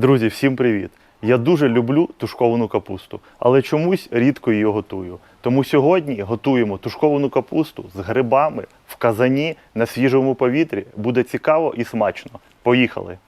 Друзі, всім привіт! Я дуже люблю тушковану капусту, але чомусь рідко її готую. Тому сьогодні готуємо тушковану капусту з грибами в казані на свіжому повітрі. Буде цікаво і смачно. Поїхали!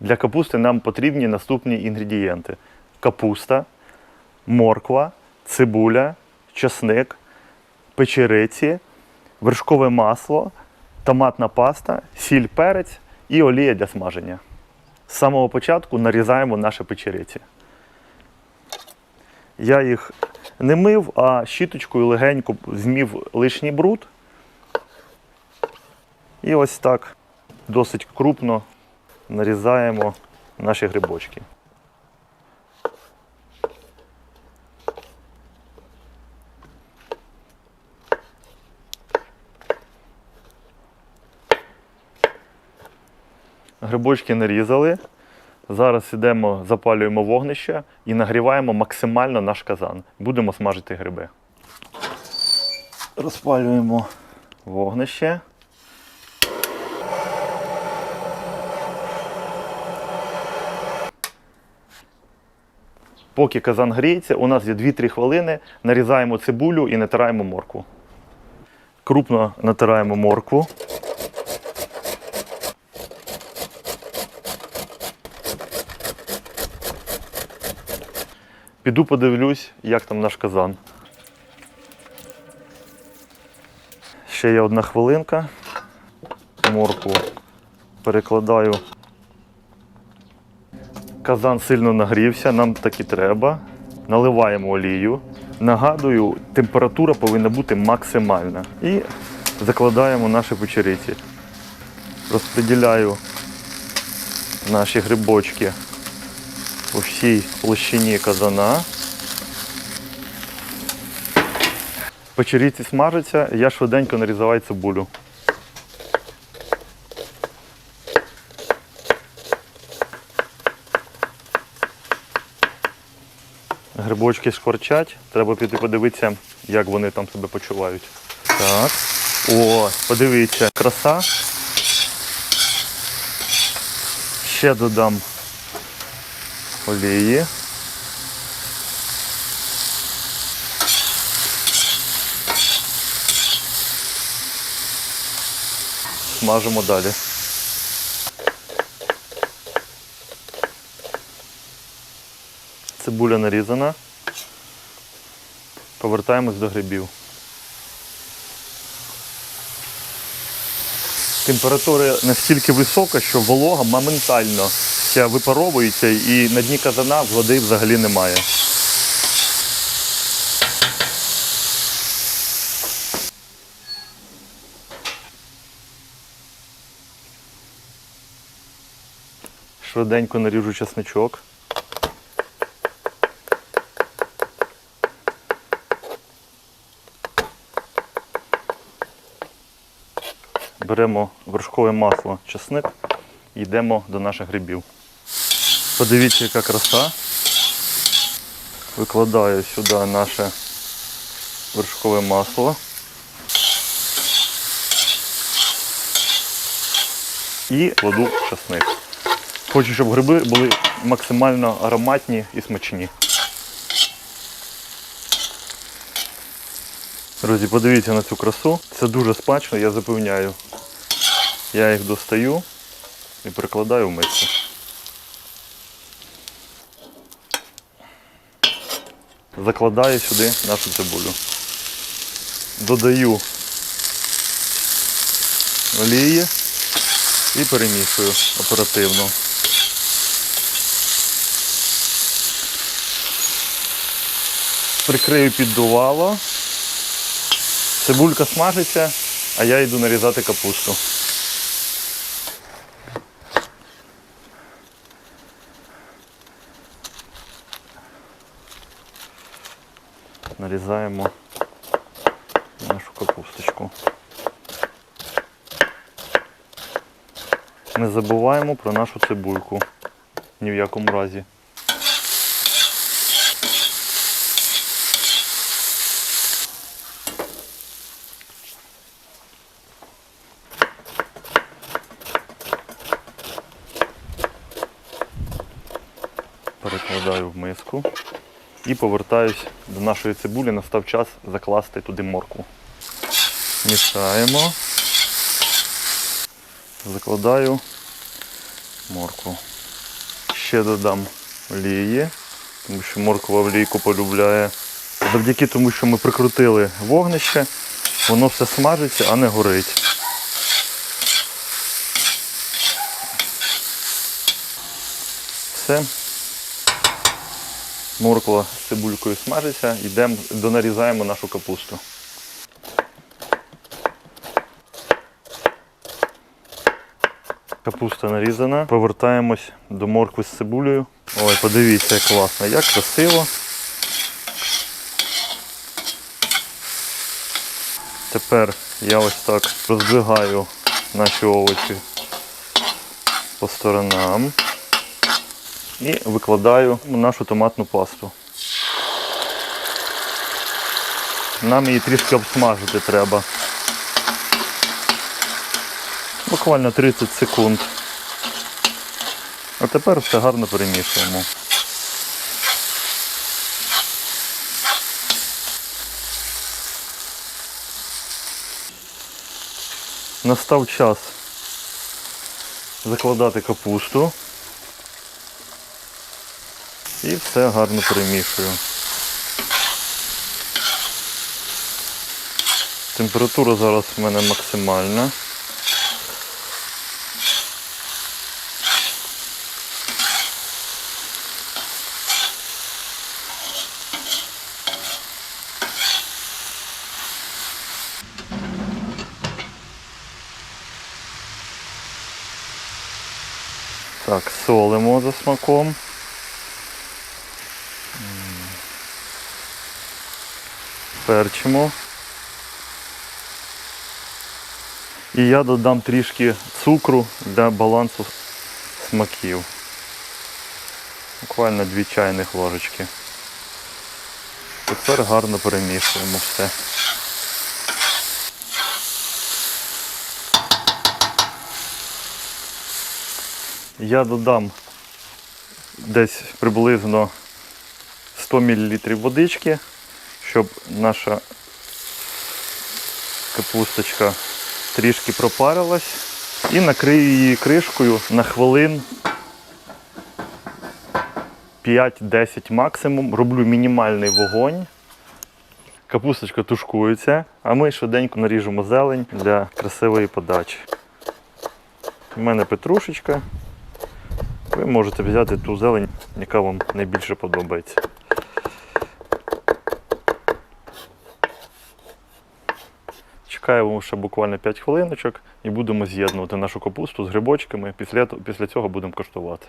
Для капусти нам потрібні наступні інгредієнти: капуста, морква, цибуля, чесник, печериці, вершкове масло, томатна паста, сіль, перець і олія для смаження. З самого початку нарізаємо наші печериці. Я їх не мив, а щіточкою легенько змів лишній бруд. І ось так досить крупно нарізаємо наші грибочки. Грибочки нарізали. Зараз йдемо, запалюємо вогнище і нагріваємо максимально наш казан. Будемо смажити гриби. Розпалюємо вогнище. Поки казан гріється, у нас є 2-3 хвилини. Нарізаємо цибулю і натираємо моркву. Крупно натираємо моркву. Піду подивлюсь, як там наш казан. Ще є одна хвилинка. Моркву перекладаю. Казан сильно нагрівся, нам так і треба. Наливаємо олію. Нагадую, температура повинна бути максимальна. І закладаємо наші печериці. Розподіляю наші грибочки у всій площині казана. Печеріці смажаться, я швиденько нарізаю цибулю. Грибочки шкварчать, треба піти подивитися, як вони там себе почувають. Так. О, подивіться, краса. Ще додам олії. Смажимо далі. Цибуля нарізана. Повертаємось до грибів. Температура настільки висока, що волога моментально вся випаровується і на дні казана води взагалі немає. Швиденько наріжу чесничок. Беремо вершкове масло, чесник і йдемо до наших грибів. Подивіться, яка краса. Викладаю сюди наше вершкове масло. І кладу чесник. Хочу, щоб гриби були максимально ароматні і смачні. Друзі, подивіться на цю красу. Це дуже смачно, я запевняю. Я їх достаю і перекладаю в миску. Закладаю сюди нашу цибулю. Додаю олії і перемішую оперативно. Прикрию піддувало. Цибулька смажиться, а я йду нарізати капусту. нарізаємо нашу капусточку. Не забуваємо про нашу цибульку. Ні в якому разі. Перекладаю в миску і повертаюсь до нашої цибулі. Настав час закласти туди моркву. Мішаємо. Закладаю моркву. Ще додам олії, тому що морква олійку полюбляє. Завдяки тому, що ми прикрутили вогнище, воно все смажиться, а не горить. Все. Морква з цибулькою смажиться, йдемо, донарізаємо нашу капусту. Капуста нарізана. Повертаємось до моркви з цибулею. Ой, подивіться, як класно, як красиво. Тепер я ось так роздвигаю наші овочі по сторонам і викладаю нашу томатну пасту. Нам її трішки обсмажити треба. Буквально 30 секунд. А тепер все гарно перемішуємо. Настав час закладати капусту. І все гарно перемішую. Температура зараз в мене максимальна. Так, солимо за смаком. Перчимо. І я додам трішки цукру для балансу смаків. Буквально 2 чайних ложечки. Тепер гарно перемішуємо все. Я додам десь приблизно 100 мл водички, щоб наша капусточка трішки пропарилась. І накрию її кришкою на хвилин 5-10 максимум. Роблю мінімальний вогонь. Капусточка тушкується, а ми швиденько наріжемо зелень для красивої подачі. У мене петрушечка. Ви можете взяти ту зелень, яка вам найбільше подобається. Чекаємо ще буквально 5 хвилиночок і будемо з'єднувати нашу капусту з грибочками. Після, після цього будемо коштувати.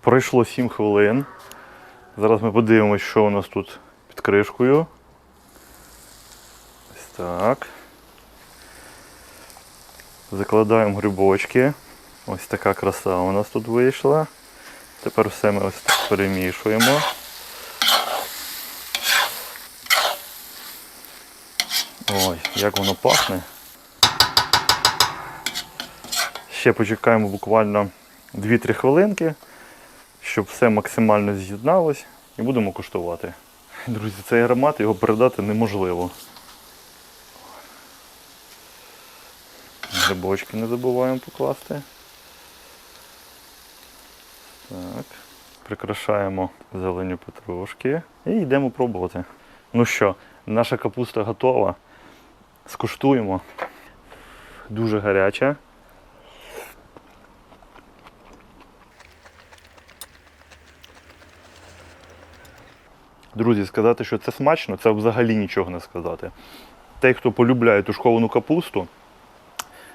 Пройшло 7 хвилин. Зараз ми подивимося, що у нас тут під кришкою. Ось так. Закладаємо грибочки. Ось така краса у нас тут вийшла. Тепер все ми ось так перемішуємо. Ой, як воно пахне. Ще почекаємо буквально 2-3 хвилинки, щоб все максимально з'єдналось і будемо куштувати. Друзі, цей аромат його передати неможливо. Грибочки не забуваємо покласти. Так. Прикрашаємо зеленю петрушки і йдемо пробувати. Ну що, наша капуста готова. Скуштуємо. Дуже гаряча. Друзі, сказати, що це смачно, це взагалі нічого не сказати. Той, хто полюбляє тушковану капусту,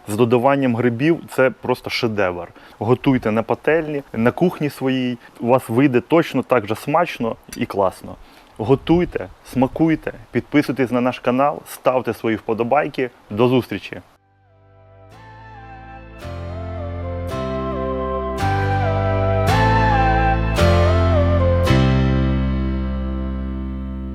з додаванням грибів це просто шедевр. Готуйте на пательні, на кухні своїй. У вас вийде точно так же смачно і класно. Готуйте, смакуйте, підписуйтесь на наш канал, ставте свої вподобайки. До зустрічі!